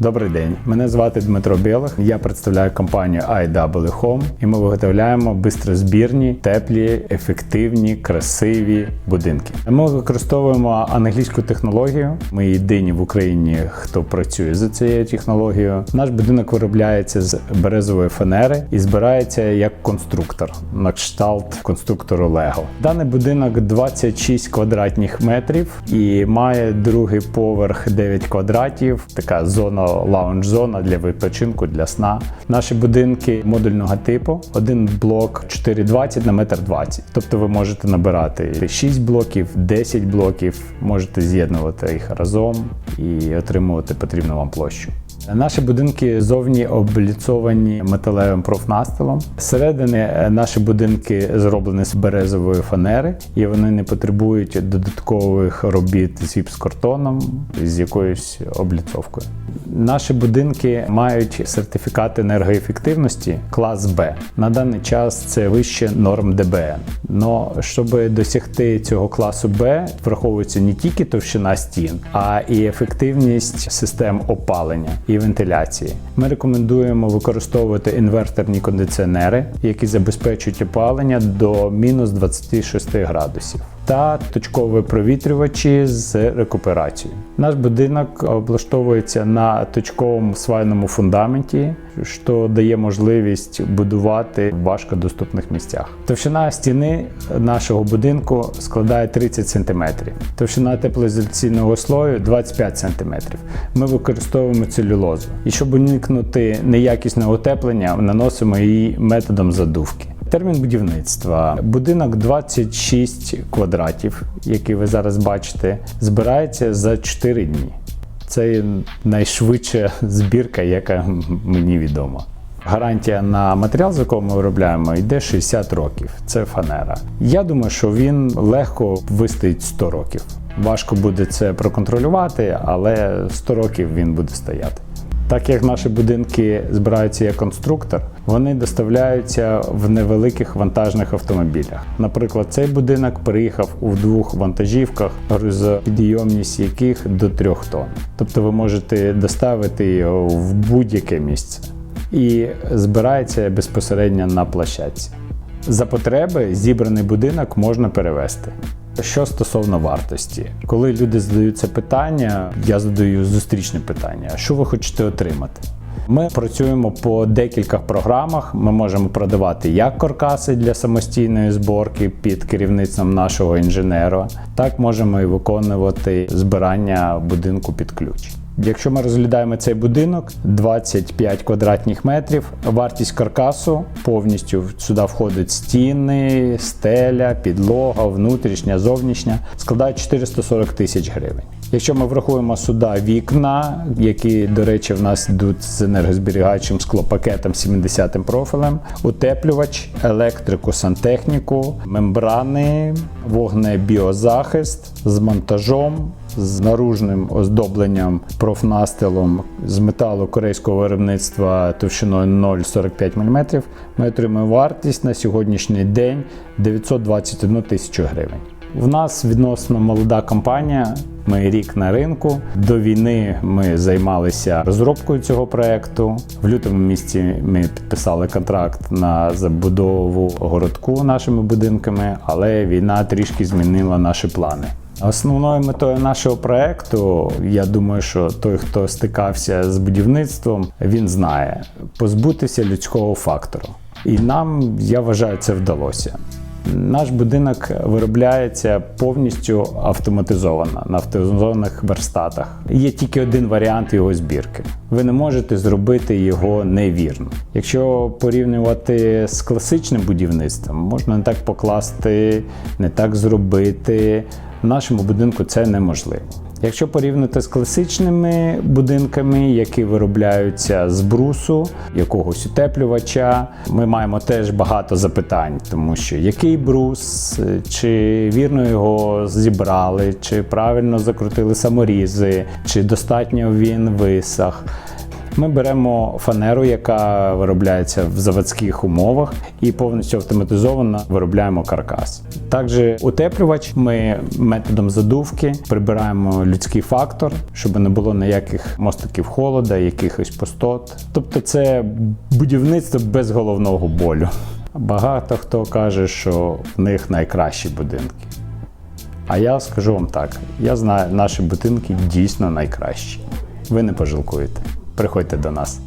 Добрий день, мене звати Дмитро Білих. Я представляю компанію IW Home і ми виготовляємо бистрозбірні, теплі, ефективні, красиві будинки. Ми використовуємо англійську технологію. Ми єдині в Україні, хто працює за цією технологією. Наш будинок виробляється з березової фанери і збирається як конструктор на кшталт конструктору Lego. Даний будинок 26 квадратних метрів і має другий поверх 9 квадратів. Така зона лаунж-зона для відпочинку, для сна. Наші будинки модульного типу, один блок 4,20 на метр 20. Тобто ви можете набирати 6 блоків, 10 блоків, можете з'єднувати їх разом і отримувати потрібну вам площу. Наші будинки зовні обліцовані металевим профнастилом. Зсередини е, наші будинки зроблені з березової фанери, і вони не потребують додаткових робіт з гіпскортоном, з якоюсь обліцовкою. Наші будинки мають сертифікат енергоефективності клас Б. На даний час це вище норм ДБН. Но щоб досягти цього класу Б, враховується не тільки товщина стін, а і ефективність систем опалення і вентиляції. Ми рекомендуємо використовувати інверторні кондиціонери, які забезпечують опалення до мінус 26 градусів. Та точкові провітрювачі з рекуперацією. Наш будинок облаштовується на точковому свайному фундаменті, що дає можливість будувати в важкодоступних місцях. Товщина стіни нашого будинку складає 30 см, товщина теплоізоляційного слою 25 см. Ми використовуємо целюлозу. І щоб уникнути неякісного утеплення, наносимо її методом задувки. Термін будівництва. Будинок 26 квадратів, який ви зараз бачите, збирається за 4 дні. Це найшвидша збірка, яка мені відома. Гарантія на матеріал, з якого ми виробляємо, йде 60 років. Це фанера. Я думаю, що він легко вистоїть 100 років. Важко буде це проконтролювати, але 100 років він буде стояти. Так як наші будинки збираються як конструктор, вони доставляються в невеликих вантажних автомобілях. Наприклад, цей будинок приїхав у двох вантажівках, грузопідйомність яких до 3 тонн. Тобто ви можете доставити його в будь-яке місце і збирається безпосередньо на площадці. За потреби зібраний будинок можна перевести. Що стосовно вартості, коли люди задають це питання, я задаю зустрічне питання: що ви хочете отримати? Ми працюємо по декількох програмах. Ми можемо продавати як каркаси для самостійної зборки під керівництвом нашого інженера, так можемо і виконувати збирання будинку під ключ. Якщо ми розглядаємо цей будинок 25 квадратних метрів, вартість каркасу повністю сюди входять стіни, стеля, підлога, внутрішня, зовнішня, складає 440 тисяч гривень. Якщо ми врахуємо сюди вікна, які, до речі, в нас йдуть з енергозберігаючим склопакетом 70 профілем, утеплювач, електрику, сантехніку, мембрани, вогнебіозахист з монтажом, з наружним оздобленням профнастилом з металу корейського виробництва товщиною 0,45 мм, ми отримуємо вартість на сьогоднішній день 921 тисячу гривень. В нас відносно молода компанія. Ми рік на ринку. До війни ми займалися розробкою цього проекту. В лютому місці ми підписали контракт на забудову городку нашими будинками, але війна трішки змінила наші плани. Основною метою нашого проекту, я думаю, що той, хто стикався з будівництвом, він знає позбутися людського фактору. І нам, я вважаю, це вдалося. Наш будинок виробляється повністю автоматизовано на автоматизованих верстатах. Є тільки один варіант його збірки. Ви не можете зробити його невірно. Якщо порівнювати з класичним будівництвом, можна не так покласти, не так зробити. В нашому будинку це неможливо. Якщо порівняти з класичними будинками, які виробляються з брусу, якогось утеплювача, ми маємо теж багато запитань, тому що який брус, чи вірно його зібрали, чи правильно закрутили саморізи, чи достатньо він висах. Ми беремо фанеру, яка виробляється в заводських умовах, і повністю автоматизовано виробляємо каркас. Також утеплювач ми методом задувки прибираємо людський фактор, щоб не було ніяких мостиків холода, якихось пустот. Тобто, це будівництво без головного болю. Багато хто каже, що в них найкращі будинки. А я скажу вам так: я знаю, наші будинки дійсно найкращі. Ви не пожалкуєте. Приходьте до нас.